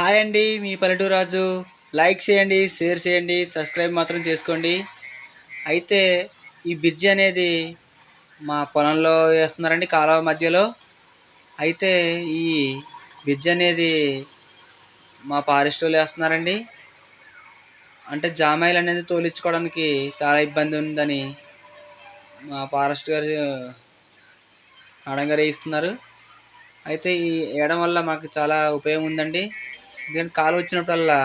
Hi అండి మీ పల్లెటూరు రాజు. లైక్ చేయండి షేర్ చేయండి సబ్స్క్రైబ్ మాత్రం చేసుకోండి. అయితే ఈ బ్రిడ్జ్ అనేది మా పొలంలో వేస్తున్నారండి కాలువ మధ్యలో. అయితే ఈ బ్రిడ్జ్ అనేది మా ఫారెస్ట్ వాళ్ళు వేస్తున్నారండి. అంటే జామాయిలు అనేది తోలించుకోవడానికి చాలా ఇబ్బంది ఉందని మా ఫారెస్ట్ గారు మేడం వేయిస్తున్నారు. అయితే ఈ వేయడం వల్ల మాకు చాలా ఉపయోగం ఉందండి. ఎందుకంటే కాలువ వచ్చినప్పుడల్లా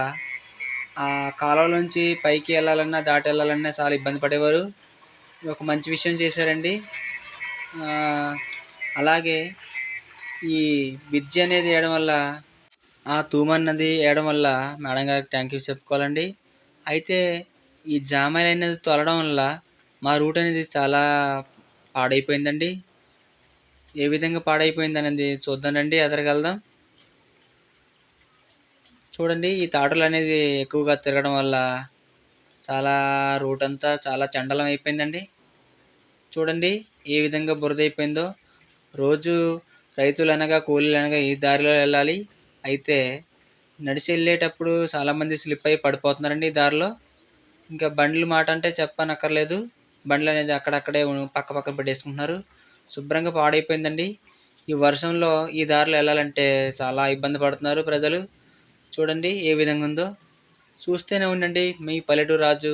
ఆ కాలువ నుంచి పైకి వెళ్ళాలన్నా దాటి వెళ్ళాలన్నా చాలా ఇబ్బంది పడేవారు. ఒక మంచి విషయం చేశారండి. అలాగే ఈ బ్రిడ్జి అనేది వేయడం వల్ల ఆ తూమన్నది వేయడం వల్ల మేడం గారికి థ్యాంక్ యూ చెప్పుకోవాలండి. అయితే ఈ జామాయిల్ అనేది తొలడం వల్ల మా రూట్ అనేది చాలా పాడైపోయిందండి. ఏ విధంగా పాడైపోయింది అనేది చూద్దానండి ఎదరగలదాం చూడండి ఈ తాటలు అనేది ఎక్కువగా తిరగడం వల్ల చాలా రూట్ అంతా చాలా చండలం అయిపోయిందండి. చూడండి ఏ విధంగా బురద అయిపోయిందో. రోజు రైతులు అనగా కూలీలు అనగా ఈ దారిలో వెళ్ళాలి. అయితే నడిచి వెళ్ళేటప్పుడు చాలామంది స్లిప్ అయి పడిపోతున్నారండి ఈ దారిలో. ఇంకా బండ్లు మాట అంటే చెప్పనక్కర్లేదు. బండ్లు అనేది అక్కడక్కడే పక్క పక్కన పెట్టేసుకుంటున్నారు. శుభ్రంగా పాడైపోయిందండి. ఈ వర్షంలో ఈ దారిలో వెళ్ళాలంటే చాలా ఇబ్బంది పడుతున్నారు ప్రజలు. చూడండి ఏ విధంగా ఉందో. చూస్తూనే ఉండండి మీ పల్లెటూరు రాజు.